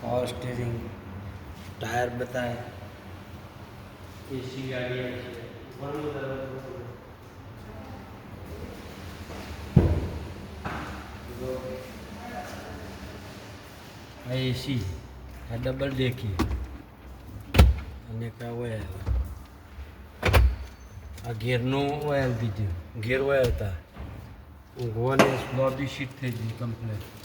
Power steering tyre બતાવે એસી ગાડી આવી છે ઘણું બધું આ એસી આ ડબલ ડેકી અને કા ઓઇલ આ ગેરનો ઓઇલ દીધું ગેર ઓઇલ હતા ઊંઘવાની લોબી શીટ થઈ ગઈ કમ્પ્લેટ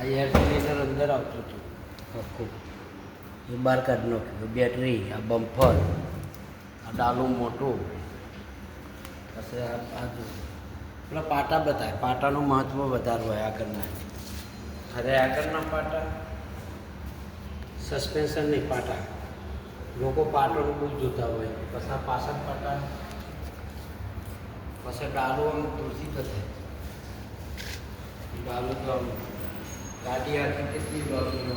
આ એર સિલિન્ડર અંદર આવતું હતું. આખું એ બહાર કાઢી નાખ્યું. બેટરી આ બમ્ફર આ ડાલું મોટું. પછી આ બાજુ પેલા પાટા બતાવે. પાટાનું મહત્ત્વ વધારે હોય આગળના. અરે આગળના પાટા? સસ્પેન્શન નહીં પાટા. લોકો પાટાનું બહુ જોતા હોય. પછી આ પાછળ પાટા. પછી ડાલું આમ તુલસી થાય આમ ગાડી આખી કેટલી લોબીનો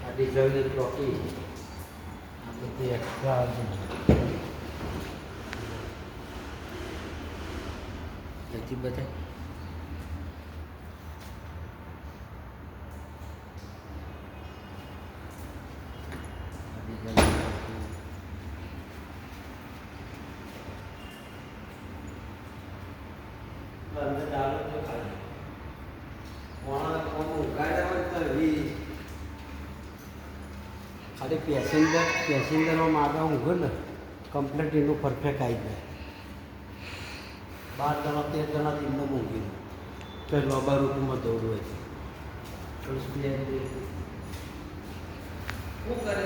આ ડીઝલની ચોકી આ બધી એક્સ્ટ્રા નથી બધા તો અંદર ખાલી અરે પેસેન્જર પેસેન્જરો માગા ઊંઘો ને કમ્પ્લેટ એનું પરફેક્ટ આવી જાય. બાર જણા તેર જણા એમને મૂકી દઉં કે ઋતુમાં રૂપમાં દોડવું હોય શું કરે